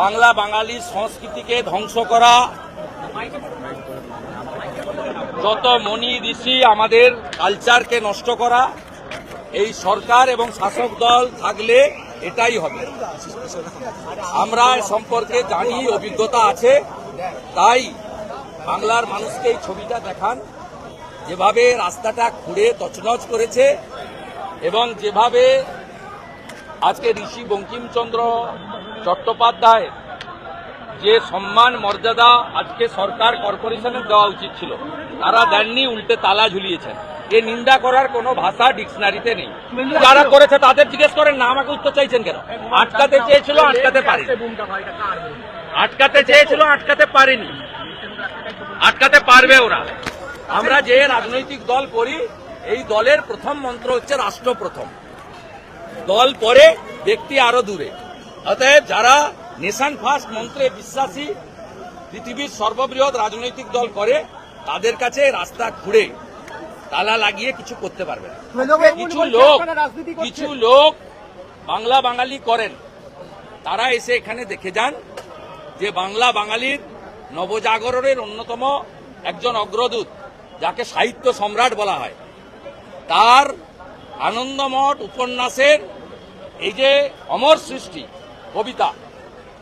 বাংলা বাঙালির সংস্কৃতিকে ধ্বংস করা। যত মনি ঋষি আমাদের কালচারকে নষ্ট করা, এই সরকার এবং শাসক দল থাকলে এটাই হবে। আমরা সম্পর্কে জানি, অভিজ্ঞতা আছে, তাই বাংলার মানুষকে এই ছবিটা দেখান। যেভাবে রাস্তাটা খুঁড়ে তছনছ করেছে এবং যেভাবে আজকে ঋষি বঙ্কিমচন্দ্র চট্টোপাধ্যায় যে সম্মান, মর্যাদা আজকে সরকার কর্পোরেশনের দেওয়া উচিত ছিল, তারা দেননি, উল্টে তালা ঝুলিয়েছেন। এ নিন্দা করার কোনো ভাষা ডিকশনারিতে নেই। যারা করেছে তাদের জিজ্ঞেস করেন, না আমাকে উত্তর চাইছেন কেন? আটকাতে চেয়েছিল, আটকাতে পারে আটকাতে চেয়েছিল, আটকাতে পারেনি। আটকাতে পারবে ওরা। আমরা যে রাজনৈতিক দল করি, এই দলের প্রথম মন্ত্র হচ্ছে রাষ্ট্র প্রথম। দল পরে ব্যক্তি আরও দূরে। অতএব যারা নেশান ফার্স্ট মন্ত্রে বিশ্বাসী পৃথিবীর সর্ববৃহৎ রাজনৈতিক দল করে তাদের কাছে রাস্তা খুঁড়ে তালা লাগিয়ে কিছু করতে পারবে না। কিছু লোক কিছু লোক বাংলা বাঙালি করেন। তারা এসে এখানে দেখে যান যে বাংলা বাঙালির নবজাগরণের অন্যতম একজন অগ্রদূত যাকে সাহিত্য সম্রাট বলা হয়। তার আনন্দমঠ উপন্যাসের এই যে অমর সৃষ্টি, কবিতা,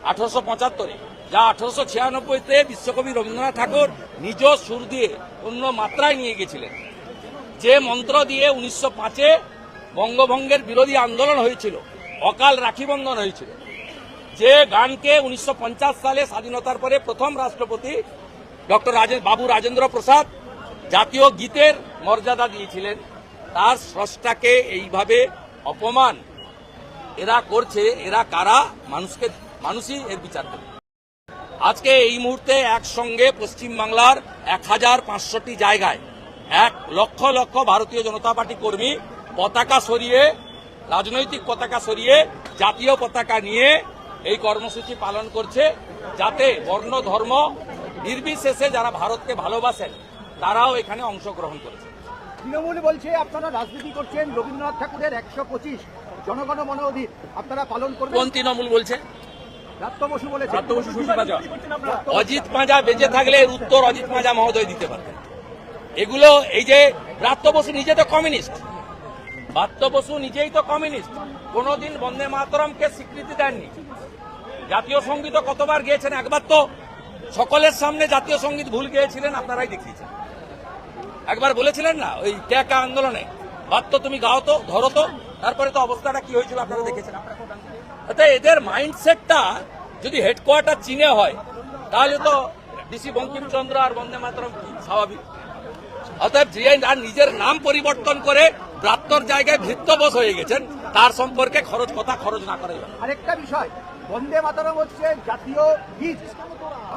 আঠারোশো পঁচাত্তরে, যা আঠারোশো ছিয়ানব্বইতে বিশ্বকবি রবীন্দ্রনাথ ঠাকুর নিজ সুর দিয়ে অন্য মাত্রায় নিয়ে গেছিলেন। যে মন্ত্র দিয়ে উনিশশো পাঁচে বঙ্গভঙ্গের বিরোধী আন্দোলন হয়েছিল, অকাল রাখি বন্ধন হয়েছিল। যে গানকে উনিশশো পঞ্চাশ সালে স্বাধীনতার পরে প্রথম রাষ্ট্রপতি ডক্টর বাবু রাজেন্দ্র প্রসাদ জাতীয় গীতের মর্যাদা দিয়েছিলেন। তার স্রষ্টাকে এইভাবে অপমান। এরা করছে, এরা কারা? মানুষকে, মানুষই এর বিচার করবে আজকে এই মুহূর্তে একসঙ্গে পশ্চিমবাংলার এক হাজার পাঁচশোটি জায়গায় এক লক্ষ লক্ষ ভারতীয় জনতা পার্টি কর্মী পতাকা সরিয়ে, রাজনৈতিক পতাকা সরিয়ে, জাতীয় পতাকা নিয়ে এই কর্মসূচি পালন করছে যাতে বর্ণ, ধর্ম নির্বিশেষে যারা ভারতকে ভালোবাসেন, তারাও এখানে অংশগ্রহণ করেছে। তৃণমূল বলছে আপনারা রাজনীতি করছেন রবীন্দ্রনাথ ঠাকুরের একশো পঁচিশ জনগণ মন অধীর। আপনারা পালন করবেন। কোন তৃণমূল বলছে? অজিত পাঁজা বেঁচে থাকলে এর উত্তর অজিত পাঁজা মহোদয় দিতে পারতেন এগুলো এই যে ব্রাত্য বসু নিজে তো কমিউনিস্ট ব্রাত্য বসু নিজেই তো কমিউনিস্ট কোনোদিন বন্দে মাতরমকে স্বীকৃতি দেননি। জাতীয় সংগীত কতবার গিয়েছেন? একবার তো সকলের সামনে জাতীয় সংগীত ভুল গিয়েছিলেন আপনারাই দেখিয়েছেন। একবার বলেছিলেন না, ওই ট্যাকা আন্দোলনে। বাদ তো তুমি গাও তো, ধরো তো। তারপরে তো অবস্থাটা কি হয়েছিল আপনারা দেখেছেন? অর্থাৎ এদের মাইন্ডসেটটা যদি হেডকোয়ার্টার চীনে হয়, তাহলে তো ডিসি বঙ্কিমচন্দ্র আর বন্দে মাতরম স্বাভাবিক? অতএব আর নিজের নাম পরিবর্তন করে প্রাপ্তর জায়গায় ভৃত্তবোস হয়ে গেছেন তার সম্পর্কে খরচ কথা খরচ না করে। আরেকটা বিষয় বন্দে মাতরম হচ্ছে জাতীয় গীত।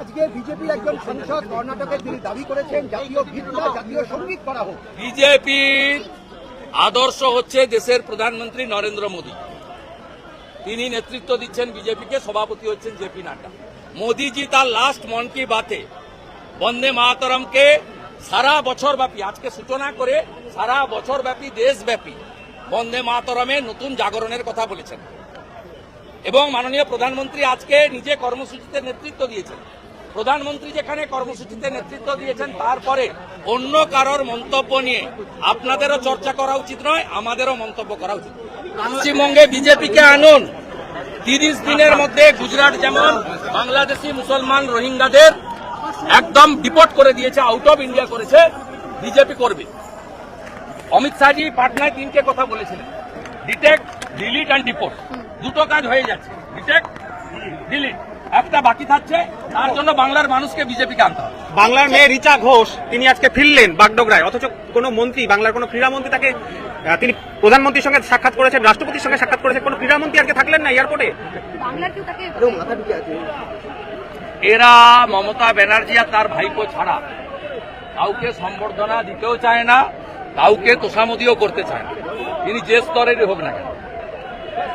আজকে বিজেপির একজন সাংসদ কর্ণাটকে তিনি দাবি করেছেন জাতীয় গীতটা জাতীয় সংগীত করা হোক। বিজেপির আদর্শ হচ্ছে দেশের প্রধানমন্ত্রী নরেন্দ্র মোদী। তিনি নেতৃত্ব দিচ্ছেন বিজেপিকে সভাপতি হচ্ছেন জেপি নাড্ডা। মোদীজি তার লাস্ট মন কি বাতে বন্দে মাতরমকে সারা বছর ব্যাপী আজকে সূচনা করে সারা বছর ব্যাপী, দেশব্যাপী বন্দে মাতরমে নতুন জাগরণের কথা বলেছেন। এবং মাননীয় প্রধানমন্ত্রী আজকে নিজে কর্মসূচিতে নেতৃত্ব দিয়েছেন। প্রধানমন্ত্রী যেখানে কর্মসূচিতে নেতৃত্ব দিয়েছেন, তারপরে অন্য কারোর মন্তব্য নিয়ে আপনাদেরও চর্চা করা উচিত নয়, আমাদেরও মন্তব্য করা উচিত। পশ্চিমবঙ্গে বিজেপিকে আনুন। তিরিশ দিনের মধ্যে গুজরাট যেমন বাংলাদেশি মুসলমান রোহিঙ্গাদের একদম ডিপোর্ট করে দিয়েছে আউট অফ ইন্ডিয়া করেছে, বিজেপি করবে। অমিত শাহজি পাটনায় তিনটে কথা বলেছিলেন। ডিটেক্ট ডিলিট অ্যান্ড ডিপোর্ট দুটো কাজ হয়ে যাচ্ছে। ডিটেক্ট ডিলিট একটা বাকি থাকছে তার জন্য বাংলার মানুষকে বিজেপিকে আনতে হবে। বাংলার মেয়ে রিচা ঘোষ তিনি আজকে ফিরলেন বাগডোগরায়। অথচ কোনো মন্ত্রী বাংলার কোনো ক্রীড়ামন্ত্রী তাকে তিনি প্রধানমন্ত্রীর সঙ্গে সাক্ষাৎ করেছেন রাষ্ট্রপতির সঙ্গে সাক্ষাৎ করেছেন কোনো ক্রীড়ামন্ত্রী আজকে থাকলেন না এয়ারপোর্টে? এরা মমতা ব্যানার্জি আর তার ভাইপো ছাড়া কাউকে সম্বর্ধনা দিতেও চায় না কাউকে তোষামদিও করতে চায় তিনি যে স্তরেরই হোক না কেন।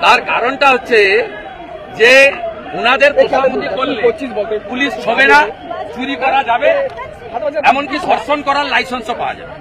তার কারণটা হচ্ছে যে উনাদের তোষামদি করলে পুলিশ ছবে না চুরি করা যাবে এমনকি ধর্ষণ করার লাইসেন্সও পাওয়া যাবে।